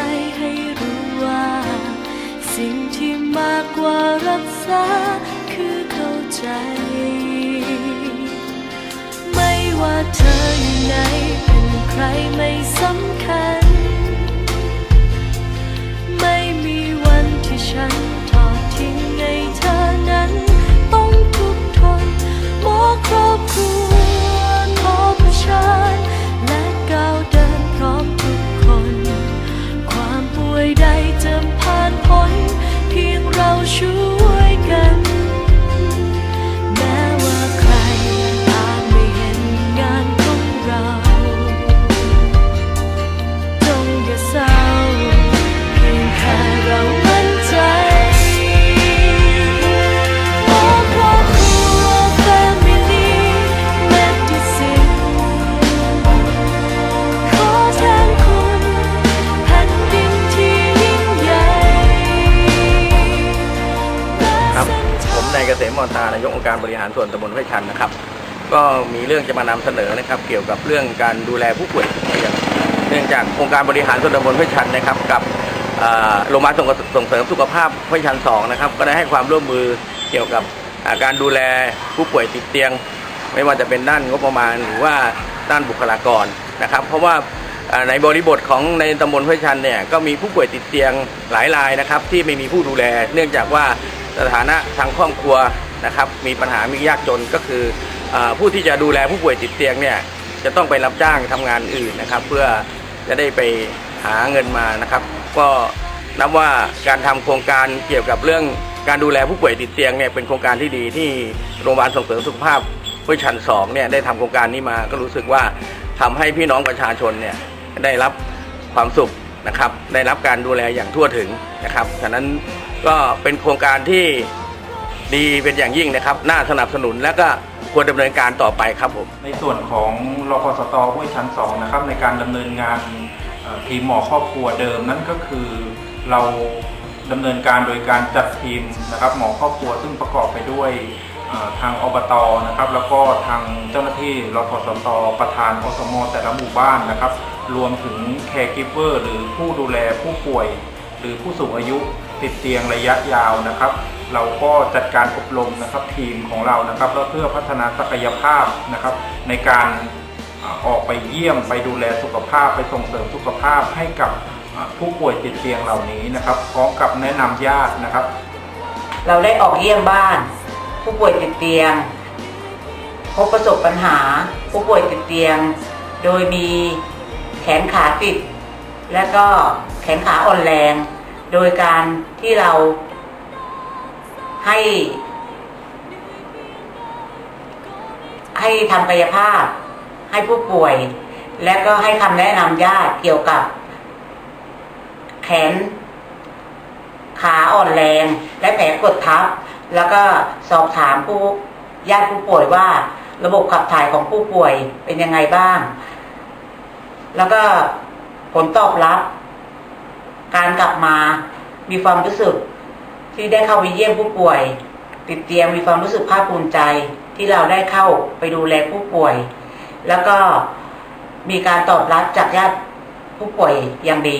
ใจให้รู้ว่า สิ่งที่มากกว่ารักษาคือเข้าใจ ไม่ว่าเธออยู่ไหนเป็นใครไม่สำคัญ ไม่มีวันที่ฉัน นายเกษมมอนตานายกองค์การบริหารส่วนตำบลห้วยชันนะครับ ก็มีเรื่องจะมานำเสนอนะครับ เกี่ยวกับเรื่องการดูแลผู้ป่วยติดเตียงเนื่องจากองค์การบริหารส่วนตำบลห้วยชันนะครับ กับเอ่อโรงพยาบาลส่งเสริมสุขภาพห้วยชันสองนะครับก็ได้ให้ความร่วมมือเกี่ยวกับการดูแลผู้ป่วยติดเตียง ไม่ว่าจะเป็นด้านงบประมาณหรือว่าด้านบุคลากรนะครับ เพราะว่าอ่าในบริบทของในตำบลห้วยชันเนี่ยก็มีผู้ป่วยติดเตียงหลายรายนะครับ ที่ไม่มีผู้ดูแล เนื่องจากว่า สถานะทางครอบครัวนะครับ มีปัญหามียากจนก็คืออผู้ที่จะดูแลผู้ป่วยติดเตียงเนี่ยจะต้องไปรับจ้างทำงานอื่นนะครับ เพื่อจะได้ไปหาเงินมานะครับ ก็นับว่าการทำโครงการเกี่ยวกับเรื่องการดูแลผู้ป่วยติดเตียงเนี่ยเป็นโครงการที่ดีที่โรงพยาบาลส่งเสริมสุขภาพห้วยชันสองเนี่ยได้ทำโครงการนี้มาก็รู้สึกว่าทำให้พี่น้องประชาชนเนี่ยได้รับความสุข นะครับได้รับการดูแลอย่างทั่วถึงนะครับฉะนั้นก็เป็นโครงการที่ดีเป็นอย่างยิ่งนะครับ น่าสนับสนุนและก็ควรดำเนินการต่อไปครับผม ในส่วนของรพสตห้วยชั้นสองนะครับในการดำเนินงานเอ่อทีมหมอครอบครัวเดิมนั่นก็คือเราดำเนินการโดยการจัดทีมนะครับหมอครอบครัวซึ่งประกอบไปด้วยเอ่อทางอบตนะครับ แล้วก็ทางเจ้าหน้าที่รพสตประธานอสมแต่ละหมู่บ้านนะครับ รวมถึงแคร์กิฟเวอร์หรือผู้ดูแลผู้ป่วย หรือผู้สูงอายุติดเตียงระยะยาวนะครับ เราก็จัดการอบรมนะครับทีมของเรานะครับเพื่อพัฒนาศักยภาพนะครับ ในการออกไปเยี่ยมไปดูแลสุขภาพไปส่งเสริมสุขภาพให้กับผู้ป่วยติดเตียงเหล่านี้นะครับพร้อมกับแนะนำญาตินะครับ เราได้ออกเยี่ยมบ้าน ผู้ป่วยติดเตียง พบประสบปัญหา ผู้ป่วยติดเตียง โดยมี นขาติด และก็แขนขาอ่อนแรง โดยการที่เราให้ ให้ทำกายภาพ ให้ผู้ป่วย และก็ให้คำแนะนำญาติเกี่ยวกับ แขน ขาอ่อนแรง และแผลกดทับ แล้วก็สอบถามผู้ญาติผู้ป่วยว่า ระบบขับถ่ายของผู้ป่วยเป็นยังไงบ้าง แล้วก็ผลตอบรับ การกลับมามีความรู้สึกที่ได้เข้าไปเยี่ยมผู้ป่วย ติดเตียงมีความรู้สึกภาคภูมิใจที่เราได้เข้าไปดูแลผู้ป่วย แล้วก็มีการตอบรับจากญาติผู้ป่วยอย่างดี